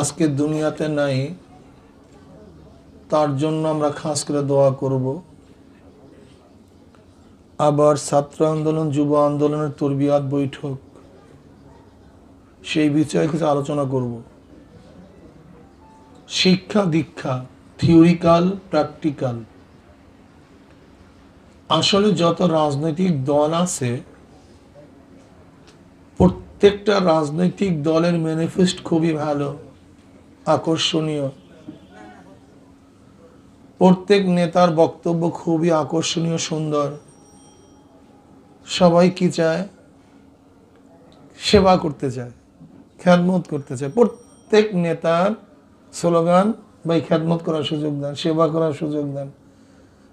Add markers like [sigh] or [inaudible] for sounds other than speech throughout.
আজকে দুনিয়াতে নাই, তার জন্য আমরা খাস করে দোয়া করব। আবার ছাত্র আন্দোলন, যুব আন্দোলনের তরবিয়াত বৈঠক, সেই বিষয়ে কিছু আলোচনা করব। শিক্ষা দীক্ষা থিওরিক্যাল প্র্যাকটিক্যাল আসলে যত রাজনৈতিক দল আছে, প্রত্যেকটা রাজনৈতিক দলের ম্যানিফেস্ট খুবই ভালো। আকর্ষণীয়। প্রত্যেক নেতার বক্তব্য খুবই আকর্ষণীয়, সুন্দর। সবাই কি চায়? সেবা করতে চায় খ্যাতমত করতে চায়। প্রত্যেক নেতার স্লোগান বা খ্যাতমত করার সুযোগ দেন, সেবা করার সুযোগ দেন,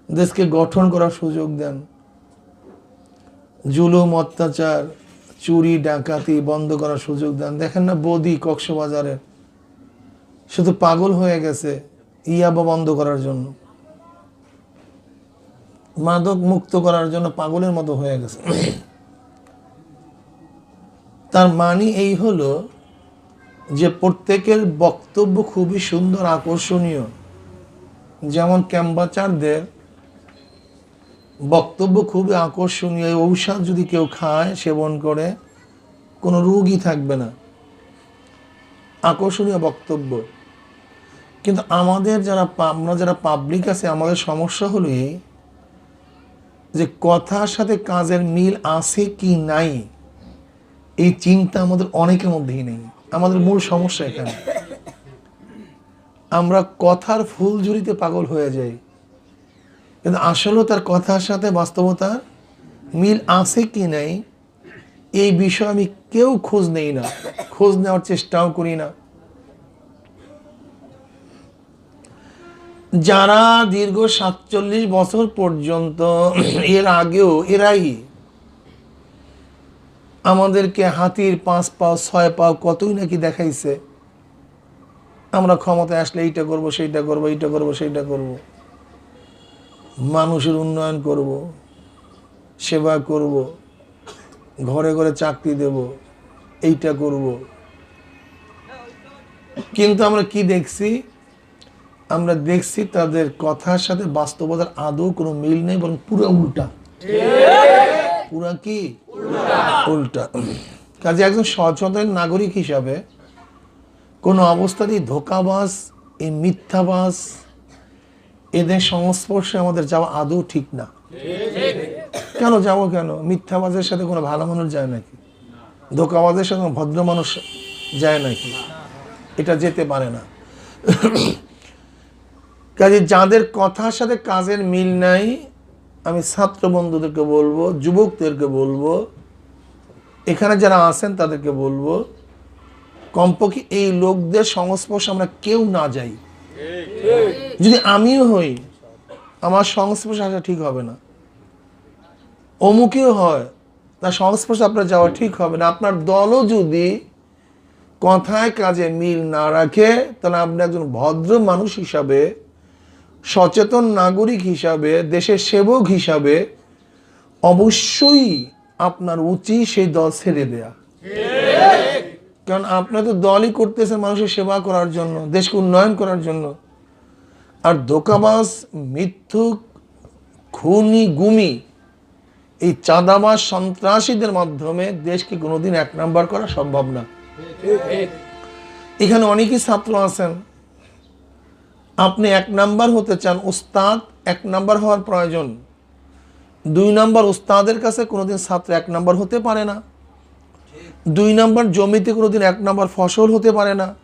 দেশকে গঠন করার সুযোগ দেন। জুলুম, অত্যাচার, চুরি, ডাকাতি বন্ধ করার সুযোগ দেন। দেখেন না, বদি কক্সবাজারে শুধু পাগল হয়ে গেছে ইয়াবা বন্ধ করার জন্য। মাদক মুক্ত করার জন্য পাগলের মতো হয়ে গেছে। তার মানে এই হলো যে প্রত্যেকের বক্তব্য খুবই সুন্দর, আকর্ষণীয়। যেমন ক্যাম্বাচারদের বক্তব্য খুবই আকর্ষণীয়। ঔষধ যদি কেউ খায়, সেবন করে, কোনো রোগই থাকবে না। আকর্ষণীয় বক্তব্য। কিন্তু আমাদের যারা আমরা যারা পাবলিক আছে, আমাদের সমস্যা হলো এই যে কথার সাথে কাজের মিল আছে কি নাই, এই চিন্তা আমাদের অনেকের মধ্যেই নেই। আমাদের মূল সমস্যা এখানে। আমরা কথার ফুলঝুরিতে পাগল হয়ে যাই। কিন্তু আসলে তার কথার সাথে বাস্তবতার মিল আছে কি নাই, এই বিষয়ে আমি কেউ খোঁজ নেই না। খোঁজ নেওয়ার চেষ্টাও করি না। যারা দীর্ঘ সাতচল্লিশ বছর পর্যন্ত এর আগেও এরাই আমাদেরকে হাতির পাঁচ পাও, ছয় পাও কতই নাকি দেখাইছে, আমরা ক্ষমতায় আসলে এইটা করব, সেইটা করব, এইটা করব, সেইটা করব। মানুষের উন্নয়ন করব, সেবা করব, ঘরে ঘরে চাকরি দেব, এইটা করব। কিন্তু আমরা কি দেখছি? আমরা দেখছি তাদের কথার সাথে বাস্তবতার আদৌ কোনো মিল নেই, বরং পুরো উল্টা। পুরা কি? উল্টা। কাজে একজন সচেতন নাগরিক হিসাবে কোনো অবস্থাতেই ধোকাবাজ, এই মিথ্যাবাজ, এদের সংস্পর্শে আমাদের যাওয়া আদৌ ঠিক না। কেন যাব কেন? মিথ্যাবাজের সাথে কোনো ভালো মানুষ যায় নাকি? ধোকাবাজের সাথে ভদ্র মানুষ যায় নাকি? এটা যেতে পারে না। কাজে যাদের কথার সাথে কাজের মিল নাই, আমি ছাত্র বন্ধুদেরকে বলব, যুবকদেরকে বলব, এখানে যারা আছেন তাদেরকে বলব, কমপক্ষে এই লোকদের সংস্পর্শে আমরা কেউ না যাই। যদি আমিও হই, আমার সংস্পর্শে আসা ঠিক হবে না। অমুকেও হয়, তার সংস্পর্শে আপনার যাওয়া ঠিক হবে না। আপনার দলও যদি কথায় কাজে মিল না রাখে, তাহলে আপনি একজন ভদ্র মানুষ হিসাবে সচেতন নাগরিক হিসাবে, দেশের সেবক হিসাবে অবশ্যই আপনার উচিত সেই দল ছেড়ে দেয়া। কারণ আপনার তো দলই করতেছেন মানুষের সেবা করার জন্য, দেশকে উন্নয়ন করার জন্য। আর ধোকাবাজ, মিথ্যুক, খুনি, গুমি এই চাঁদাবাজ সন্ত্রাসীদের মাধ্যমে দেশকে কোনোদিন এক নাম্বার করা সম্ভব না। এখানে অনেকই ছাত্র আছেন আপনি এক নাম্বার হতে চান উস্তাদ, এক নাম্বার হওয়ার প্রয়োজন। দুই নাম্বার উস্তাদের কাছে কোনোদিন ছাত্র এক নাম্বার হতে পারে না। দুই নাম্বার জমিতে কোনোদিন এক নাম্বার ফসল হতে পারে না।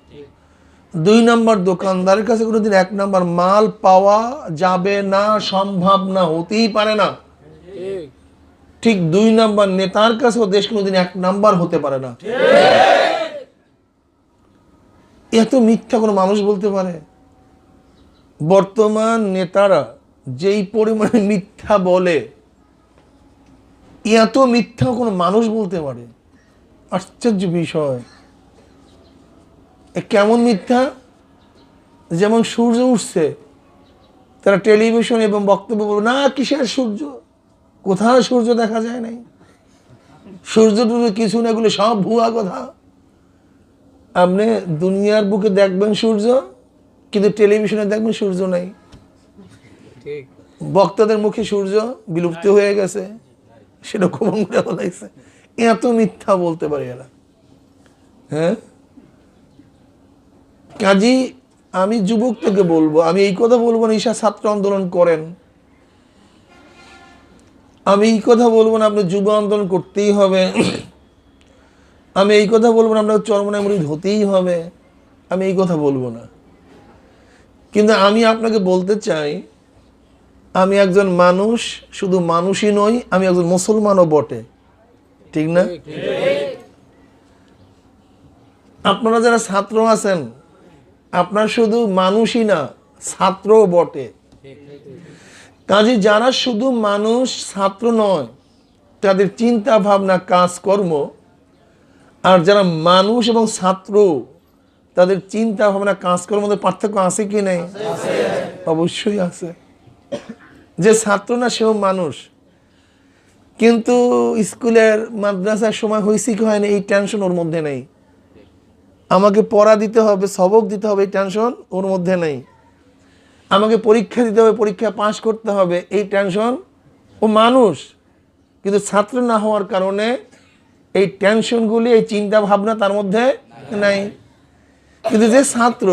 দুই নাম্বার দোকানদারের কাছে কোনোদিন এক নাম্বার মাল পাওয়া যাবে না, সম্ভব না, হতেই পারে না। ঠিক দুই নাম্বার নেতার কাছেও দেশ কোনোদিন এক নাম্বার হতে পারে না। এত মিথ্যা কোনো মানুষ বলতে পারে? বর্তমান নেতারা যেই পরিমাণে মিথ্যা বলে, এত মিথ্যা কোনো মানুষ বলতে পারে? আশ্চর্য বিষয়। কেমন মিথ্যা? যেমন সূর্য উঠছে, তারা টেলিভিশন এবং বক্তব্য বলবে, না, কিসের সূর্য? কোথাও সূর্য দেখা যায় নাই? সূর্য টুর্য কিছু না এগুলো সব ভুয়া কথা। আপনি দুনিয়ার বুকে দেখবেন সূর্য কিন্তু টেলিভিশনে দেখবেন সূর্য নাই। ঠিক। বক্তাদের মুখে সূর্য বিলুপ্ত হয়ে গেছে সেটা খুব করে বলাইছে এত মিথ্যা বলতে পারে এরা। হ্যাঁ? কাজী আমি যুবক থেকে বলব আমি এই কথা বলব না ঈশা ছাত্র আন্দোলন করেন। আমি এই কথা বলব না আপনার যুব আন্দোলন করতেই হবে। আমি এই কথা বলব না আপনার চরমনায় মরিদ হতেই হবে। আমি এই কথা বলব না। কিন্তু আমি আপনাকে বলতে চাই, আমি একজন মানুষ, শুধু মানুষই নই, আমি একজন মুসলমানও বটে। ঠিক না? আপনারা যারা ছাত্র আছেন, আপনার শুধু মানুষই না, ছাত্রও বটে। কাজে যারা শুধু মানুষ, ছাত্র নয়, তাদের চিন্তা ভাবনা, কাজকর্ম, আর যারা মানুষ এবং ছাত্র তাদের চিন্তা ভাবনা কাজকর্মের মধ্যে পার্থক্য আছে কি নেই? অবশ্যই আছে। যে ছাত্র না সেও মানুষ। কিন্তু স্কুলের মাদ্রাসার সময় হয়েছে কি হয়নি? এই টেনশন ওর মধ্যে নেই। আমাকে পড়া দিতে হবে সবক দিতে হবে এই টেনশন ওর মধ্যে নেই। আমাকে পরীক্ষা দিতে হবে পরীক্ষা পাশ করতে হবে এই টেনশন ও মানুষ। কিন্তু ছাত্র না হওয়ার কারণে এই টেনশনগুলি এই চিন্তা ভাবনা তার মধ্যে নাই। কিন্তু যে ছাত্র,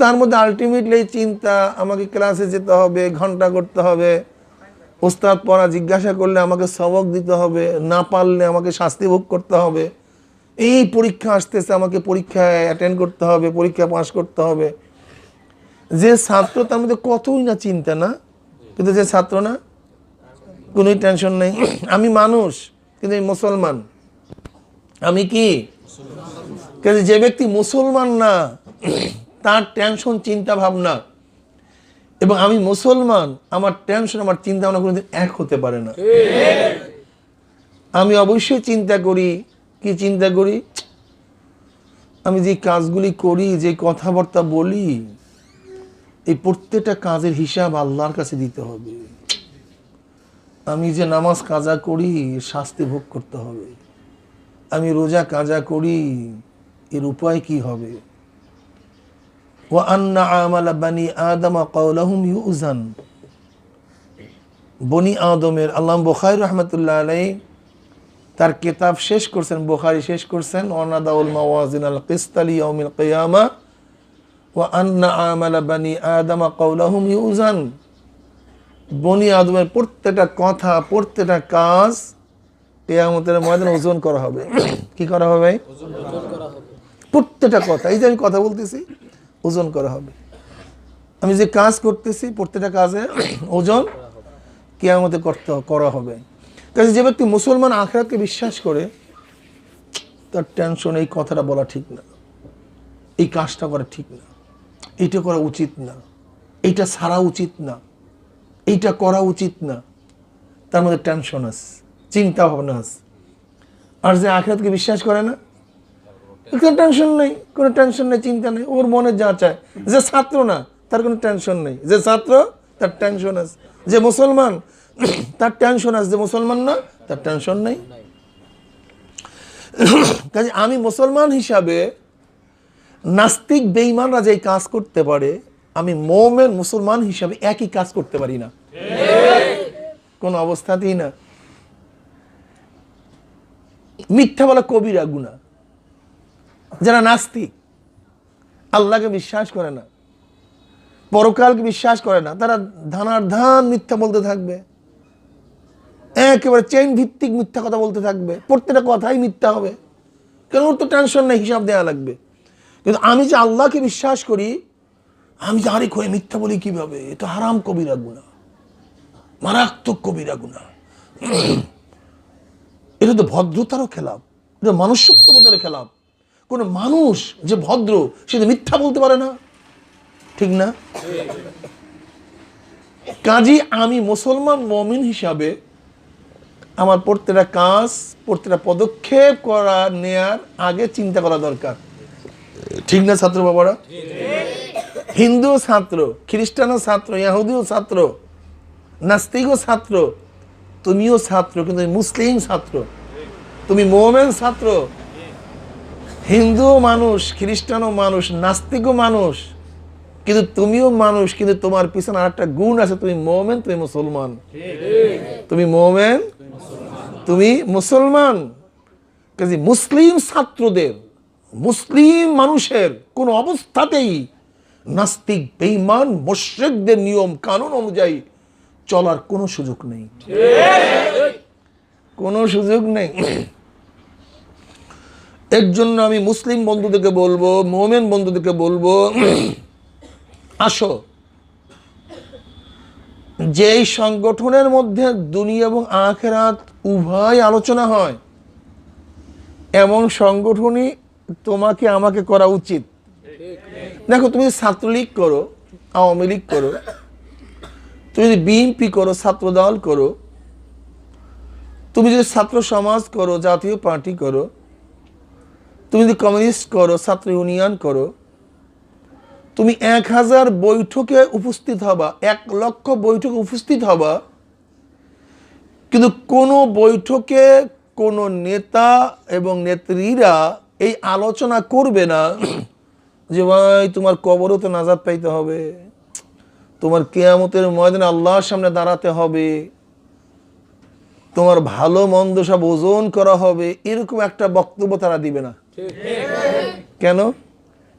তার মধ্যে আলটিমেটলি চিন্তা, আমাকে ক্লাসে যেতে হবে, ঘণ্টা করতে হবে, ওস্তাদ পড়া জিজ্ঞাসা করলে আমাকে সবক দিতে হবে, না পারলে আমাকে শাস্তি ভোগ করতে হবে। এই পরীক্ষা আসতেছে, আমাকে পরীক্ষায় অ্যাটেন্ড করতে হবে, পরীক্ষা পাস করতে হবে। যে ছাত্র, তার মধ্যে কতই না চিন্তা না? কিন্তু যে ছাত্র না, কোনোই টেনশন নেই। আমি মানুষ, কিন্তু মুসলমান। আমি কি? কিন্তু যে ব্যক্তি মুসলমান না, তার টেনশন চিন্তা ভাবনা এবং আমি মুসলমান, আমার টেনশন আমার চিন্তা ভাবনা কোনোদিন এক হতে পারে না। আমি অবশ্যই চিন্তা করি। কি চিন্তা করি? আমি যে কাজগুলি করি, যে কথাবার্তা বলি, এই প্রত্যেকটা কাজের হিসাব আল্লাহর কাছে দিতে হবে। আমি যে নামাজ কাজা করি, শাস্তি ভোগ করতে হবে। আমি রোজা কাজা করি এর উপায় কি হবে? ও আন্না আমালা বানি আদমা কৌলাহুম ইউজান বনি আদমের, আল্লাহ বখাই রহমতুল্লাহ আলাই তার কেতাব শেষ করছেন, বোখারি শেষ করছেন ওনাদাউল মাওয়াজিন আল কিস্তালি ইয়াউমিল কিয়ামা। ও আন্না আমালা বানি আদমা কৌলাহুম ইউজান বনি আদমের প্রত্যেকটা কথা, প্রত্যেকটা কাজ কেয়ামতের ময়দানে ওজন করা হবে। কি করা হবে। প্রত্যেকটা কথা, এই যে আমি কথা বলতেছি, ওজন করা হবে। আমি যে কাজ করতেছি, প্রত্যেকটা কাজে ওজন কেয়ামতে করতে, করা হবে। কাজে যে ব্যক্তি মুসলমান আখরাতকে বিশ্বাস করে, তার টেনশন, এই কথাটা বলা ঠিক না। এই কাজটা করা ঠিক না। এইটা করা উচিত না। এইটা ছাড়া উচিত না। এইটা করা উচিত না। তার মধ্যে টেনশন আছে, চিন্তা ভাবনা আছে। আর যে আখরাতকে বিশ্বাস করে না কোনো টেনশন নেই, কোনো টেনশন নেই, চিন্তা নেই, ওর মনে যা চায়। যে ছাত্র না, তার কোনো টেনশন নেই। যে ছাত্র, তার টেনশন আছে। যে মুসলমান, তার টেনশন আছে। যে মুসলমান না, তার টেনশন নেই। কাজে আমি মুসলমান হিসাবে নাস্তিক বেইমানরা যে কাজ করতে পারে, আমি মোমেন মুসলমান হিসাবে একই কাজ করতে পারি না। কোন অবস্থাতেই না। মিথ্যা বলা কবিরা গুণা যারা নাস্তিক, আল্লাহকে বিশ্বাস করে না, পরকালকে বিশ্বাস করে না, তারা ধানার ধান মিথ্যা বলতে থাকবে, একেবারে চেইন ভিত্তিক মিথ্যা কথা বলতে থাকবে, প্রত্যেকটা কথাই মিথ্যা হবে। কেন? ওর তো টেনশন নেই, হিসাব দেওয়া লাগবে। কিন্তু আমি যে আল্লাহকে বিশ্বাস করি, আমি যে আরেক হয়ে মিথ্যা বলি কীভাবে? এটা হারাম কবিরা গুণা মারাত্মক কবিরা গুণা [clears throat] এটা তো ভদ্রতারও খেলাপ, এটা মানুষত্ববোধের খেলাপ। কোনো মানুষ যে ভদ্র, সে তো মিথ্যা বলতে পারে না। ঠিক না? কাজী আমি মুসলমান মমিন হিসাবে আমার প্রত্যেকটা কাজ, প্রত্যেকটা পদক্ষেপ করা, নেয়ার আগে চিন্তা করা দরকার। ঠিক না ছাত্র বাবারা? হিন্দু ছাত্র, খ্রিস্টানও ছাত্র, ইয়াহুদিও ছাত্র, নাস্তিকও ছাত্র, তুমিও ছাত্র, কিন্তু মুসলিম ছাত্র। তুমি মোমেন ছাত্র হিন্দুও মানুষ, খ্রিস্টানও মানুষ, নাস্তিকও মানুষ, কিন্তু তুমিও মানুষ, কিন্তু তোমার পিছনে আরেকটা গুণ আছে, তুমি মোমেন, তুমি মুসলমান। তুমি মোমেন, তুমি মুসলমান। কাজে মুসলিম ছাত্রদের, মুসলিম মানুষের কোন অবস্থাতেই নাস্তিক, বেঈমান, মোশ্রেকদের নিয়ম, কানুন অনুযায়ী চলার কোনো সুযোগ নেই। কোনো সুযোগ নেই। এর জন্য আমি মুসলিম বন্ধুদেরকে বলব, মোমেন বন্ধুদেরকে বলব, [clears throat] আসো। যেই সংগঠনের মধ্যে দুনিয়া এবং আখেরাত উভয় আলোচনা হয়, এমন সংগঠনই তোমাকে আমাকে করা উচিত। দেখো, তুমি ছাত্রলীগ করো, আওয়ামী লীগ করো, তুমি যদি বিএনপি করো ছাত্রদল করো, তুমি যদি ছাত্র সমাজ করো, জাতীয় পার্টি করো তুমি যদি কমিউনিস্ট করো, ছাত্র ইউনিয়ন করো, তুমি এক হাজার বৈঠকে উপস্থিত হবা, এক লক্ষ বৈঠকে উপস্থিত হবা, কিন্তু কোনো বৈঠকে কোনো নেতা এবং নেত্রীরা এই আলোচনা করবে না [clears throat] যে, ভাই, তোমার কবরও তো নাজাদ পাইতে হবে, তোমার কেয়ামতের ময়দানে আল্লাহর সামনে দাঁড়াতে হবে, তোমার ভালো মন্দ সব ওজন করা হবে, এরকম একটা বক্তব্য তারা দিবে না। কেন?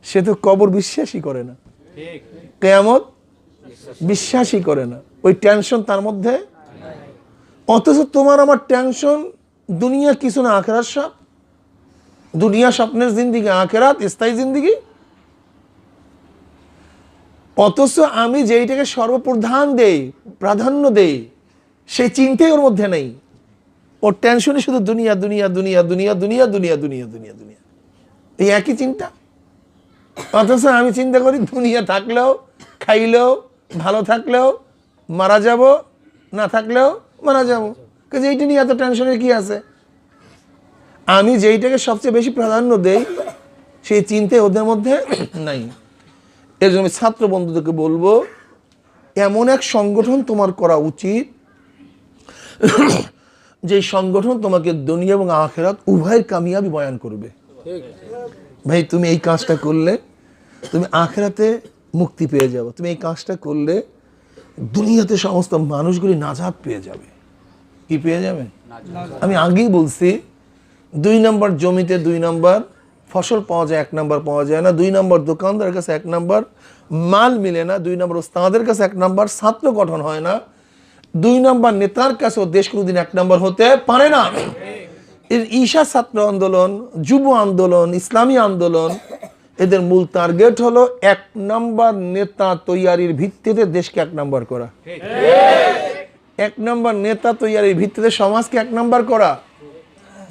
সে তো কবর বিশ্বাসই করে না। কেয়ামত বিশ্বাসই করে না। ওই টেনশন তার মধ্যে? অথচ তোমার আমার টেনশন দুনিয়া কিছু না, আখেরাত সব। দুনিয়া স্বপ্নের জিন্দিগি, আখেরাত স্থায়ী জিন্দিগি। অথচ আমি যেইটাকে সর্বপ্রধান দেই, প্রাধান্য দেই, সেই চিন্তাই ওর মধ্যে নেই। ওর টেনশনই শুধু দুনিয়া দুনিয়া দুনিয়া দুনিয়া দুনিয়া দুনিয়া দুনিয়া দুনিয়া দুনিয়া। এই একই চিন্তা। অথচ আমি চিন্তা করি, দুনিয়া থাকলেও, খাইলেও, ভালো থাকলেও, মারা যাব, না থাকলেও মারা যাব। কাজে এইটা নিয়ে এত টেনশনের কি আছে? আমি যেইটাকে সবচেয়ে বেশি প্রাধান্য দেই, সেই চিন্তা ওদের মধ্যে নাই। এর জন্য ছাত্র বন্ধুদেরকে বলব, এমন এক সংগঠন তোমার করা উচিত যে সংগঠন তোমাকে দুনিয়া এবং আখেরাত উভয়ের কামিয়াবি বয়ান করবে। ভাই তুমি এই কাজটা করলে তুমি আখেরাতে মুক্তি পেয়ে যাবে। তুমি এই কাজটা করলে দুনিয়াতে সমস্ত মানুষগুলি নাজাদ পেয়ে যাবে। কি পেয়ে যাবে? আমি আগেই বলছি দুই নম্বর জমিতে দুই নম্বর ফসল পাওয়া যায় এক নম্বর পাওয়া যায় না। দুই নম্বর দোকানদারের কাছে এক নম্বর মাল মিলে না। দুই নম্বর ওস্তাদের কাছে এক নম্বর ছাত্র গঠন হয় না। দুই নম্বর নেতার কাছেও দেশ কোনোদিন এক নম্বর হতে পারে না। এর ঈশা ছাত্র আন্দোলন যুব আন্দোলন ইসলামী আন্দোলন এদের মূল টার্গেট হলো এক নম্বর নেতা তৈয়ারির ভিত্তিতে দেশকে এক নম্বর করা এক নম্বর নেতা তৈয়ারির ভিত্তিতে সমাজকে এক নম্বর করা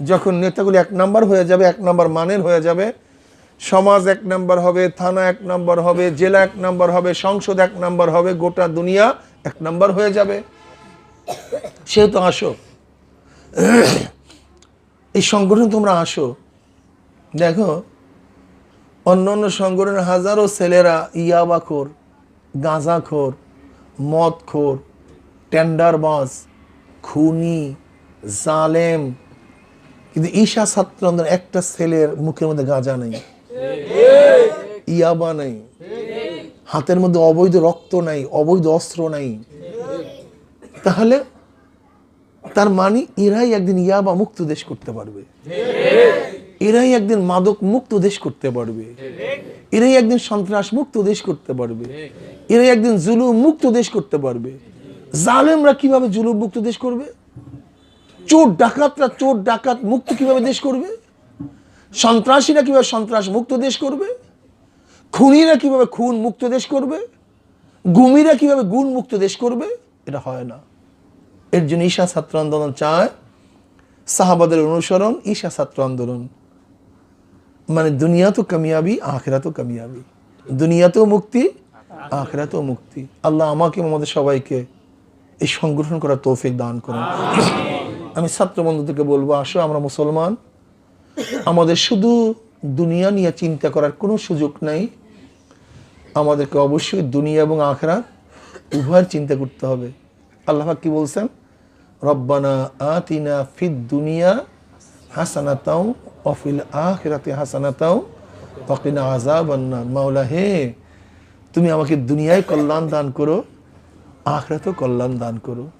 যখন নেতাগুলি এক নম্বর হয়ে যাবে এক নম্বর মানের হয়ে যাবে সমাজ এক নম্বর হবে থানা এক নম্বর হবে জেলা এক নম্বর হবে সংসদ এক নম্বর হবে গোটা দুনিয়া এক নম্বর হয়ে যাবে সেহেতু আসো এই সংগঠন তোমরা আসো। দেখো অন্য অন্য সংগঠনের হাজারো ছেলেরা ইয়াবাখোর, গাঁজাখোর, মদখোর, টেন্ডারবাজ, খুনি, জালেম, কিন্তু ঈশা ছাত্র একটা ছেলের মুখের মধ্যে গাঁজা নেই। ইয়াবা নেই। হাতের মধ্যে অবৈধ রক্ত নাই, অবৈধ অস্ত্র নাই। তাহলে তার মানে এরাই একদিন ইয়াবা মুক্ত দেশ করতে পারবে। এরাই একদিন মাদক মুক্ত দেশ করতে পারবে। এরাই একদিন সন্ত্রাস মুক্ত দেশ করতে পারবে। এরাই একদিন জুলুম মুক্ত দেশ করতে পারবে। জালেমরা কীভাবে জুলুম মুক্ত দেশ করবে? চোর ডাকাতরা চোর ডাকাত মুক্ত কীভাবে দেশ করবে? সন্ত্রাসীরা কীভাবে সন্ত্রাস মুক্ত দেশ করবে? খুনিরা কীভাবে খুন মুক্ত দেশ করবে? গুমিরা কীভাবে গুণ মুক্ত দেশ করবে? এটা হয় না। এর জন্য ঈশা ছাত্র আন্দোলন চায়, সাহাবাদের অনুসরণ, ঈশা ছাত্র আন্দোলন। মানে দুনিয়া তো কামিয়াবি আখেরা তো কামিয়াবি। দুনিয়াতেও মুক্তি, আখেরাতেও মুক্তি। আল্লাহ আমাকে, আমাদের সবাইকে এই সংগঠন করার তৌফিক দান করুন। আমি ছাত্র বন্ধুদেরকে বলব, আসো আমরা মুসলমান। আমাদের শুধু দুনিয়া নিয়ে চিন্তা করার কোনো সুযোগ নাই। আমাদেরকে অবশ্যই দুনিয়া এবং আখেরা উভয়ের চিন্তা করতে হবে। আল্লাহ কি বলছেন? রব্বানা আতিনা ফিদ দুনিয়া হাসানাতাও অফিল আখিরাতে হাসানাতাও অকিনা আযাবান্নার। মাওলা হে, তুমি আমাকে দুনিয়ায় কল্যাণ দান করো, আখরাতেও কল্যাণ দান করো।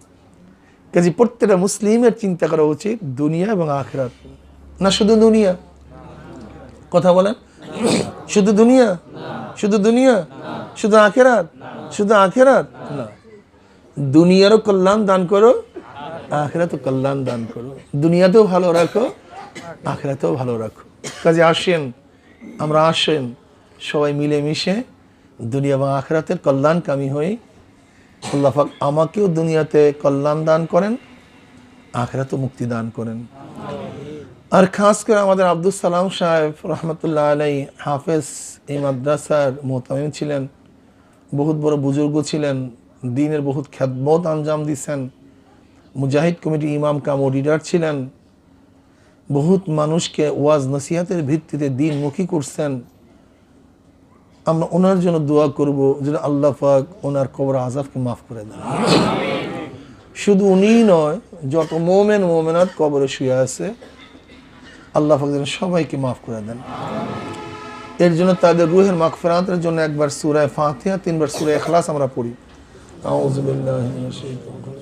কাজে প্রত্যেকটা মুসলিমের চিন্তা করা উচিত দুনিয়া এবং আখরাত। না, শুধু দুনিয়া। কথা বলেন। শুধু দুনিয়া? শুধু দুনিয়া? শুধু আখেরাত? শুধু আখেরাত? না। দুনিয়ারও কল্যাণ দান করো, আখেরাতেও কল্যাণ দান করো। দুনিয়াতেও ভালো রাখো, আখরাতেও ভালো রাখো। কাজে আসেন, আমরা আসেন, সবাই মিলেমিশে দুনিয়া এবং আখেরাতের কল্যাণকামী হই। আল্লাহ পাক আমাকেও দুনিয়াতে কল্যাণ দান করেন, আখেরাতেও মুক্তি দান করেন। আর খাস করে আমাদের আব্দুল সালাম সাহেব রহমতুল্লাহ আলাই হাফেজ এই মাদ্রাসার মোহতামিম ছিলেন, বহুত বড় বুজুর্গ ছিলেন দিনের বহুত খ্যাতমত আঞ্জাম দিছেন। মুজাহিদ কমিটি ইমাম কাম অডিটার ছিলেন। বহুত মানুষকে ওয়াজ নসিহাতের ভিত্তিতে দিনমুখী করছেন। আমরা ওনার জন্য দোয়া করব যেন আল্লাহ পাক ওনার কবর আজাবকে মাফ করে দেন। শুধু উনিই নয়, যত মোমেন মোমেনাত কবরে শুয়ে আছে, আল্লাহ পাক যেন সবাইকে মাফ করে দেন। এর জন্য তাদের রুহের মাগফিরাতের জন্য একবার সুরায় ফাতিহা, তিনবার সূরা ইখলাস আমরা পড়ি। Euzu billahi mineşşeytanirracim.